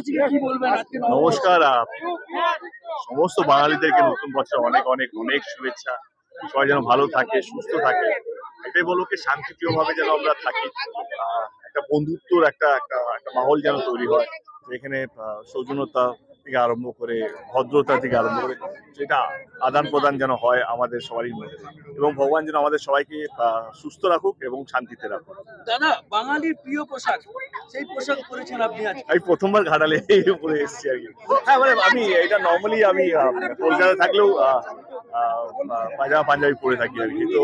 নমস্কার সমস্ত বাঙালিদেরকে নতুন বছর অনেক অনেক অনেক শুভেচ্ছা। সবাই যেন ভালো থাকে, সুস্থ থাকে। এটাই বলব কি শান্তিপ্রিয় ভাবে যেন আমরা থাকি। একটা বন্ধুত্বর একটা একটা মাহল যেন তৈরি হয়। যেখানে সৌজন্যতা থেকে আরম্ভ করে ভদ্রতা থেকে আরম্ভ করে যেটা আদান প্রদান যেন হয় আমাদের সবারই মধ্যে। এবং ভগবান যেন আমাদের সবাইকে সুস্থ রাখুক এবং শান্তিতে রাখুক। দাদা বাঙালির প্রিয় পোশাক সেই পোশাক পরেছেন আপনি আমি প্রথমবার ঘাটালে পরে এসেছি আর কি। হ্যাঁ মানে আমি এটা নর্মালি আমি আহ, কলকাতায় থাকলেও আহ, পাঞ্জাবি পরে থাকি আর কি। তো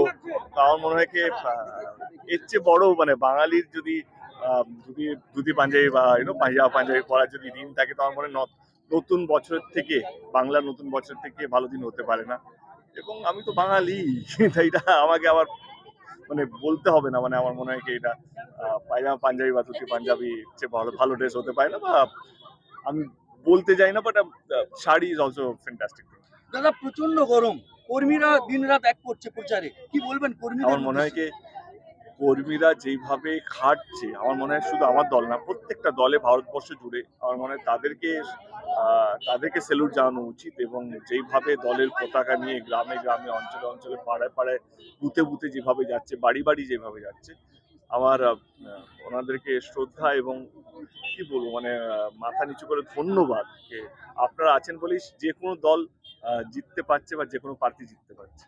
আমার মনে হয় কি এর চেয়ে বড় মানে বাঙালির যদি আহ, যদি ধুতি পাঞ্জাবি বা ইউনো পাঞ্জাবা পাঞ্জাবি পরার যদি দিন থাকে তো আমার মনে হয় নতুন বছরের থেকে বাংলার নতুন বছর থেকে ভালো দিন হতে পারে না। এবং আমি তো বাঙালি তাই এটা আমাকে আবার মানে বলতে হবে না মানে আমার মনে হয় কি এটা পায়জামা পাঞ্জাবি বা ধুতি পাঞ্জাবি চেয়ে ভালো ভালো ড্রেস হতে পারে না বা আমি বলতে যাই না but sari is also fantastic দাদা প্রচণ্ড গরম। কর্মীরা দিনরাত এক করছে প্রচারে। কি বলবেন কর্মী আমার মনে হয় কি কর্মীরা যেইভাবে খাটছে আমার মনে হয় শুধু আমার দল না প্রত্যেকটা দলে ভারতবর্ষ জুড়ে আমার মনে হয় তাদেরকে তাদেরকে সেলুট জানানো উচিত এবং যেইভাবে দলের পতাকা নিয়ে গ্রামে গ্রামে, অঞ্চলে অঞ্চলে, পাড়ায় পাড়ায়, বুথে বুথে যেভাবে যাচ্ছে, বাড়ি বাড়ি যেভাবে যাচ্ছে, আমার ওনাদেরকে শ্রদ্ধা এবং কি বলব মানে মাথা নিচু করে ধন্যবাদ যে আপনারা আছেন বলেই যে কোনো দল জিততে পারছে বা যে কোনো প্রার্থী জিততে পারছে।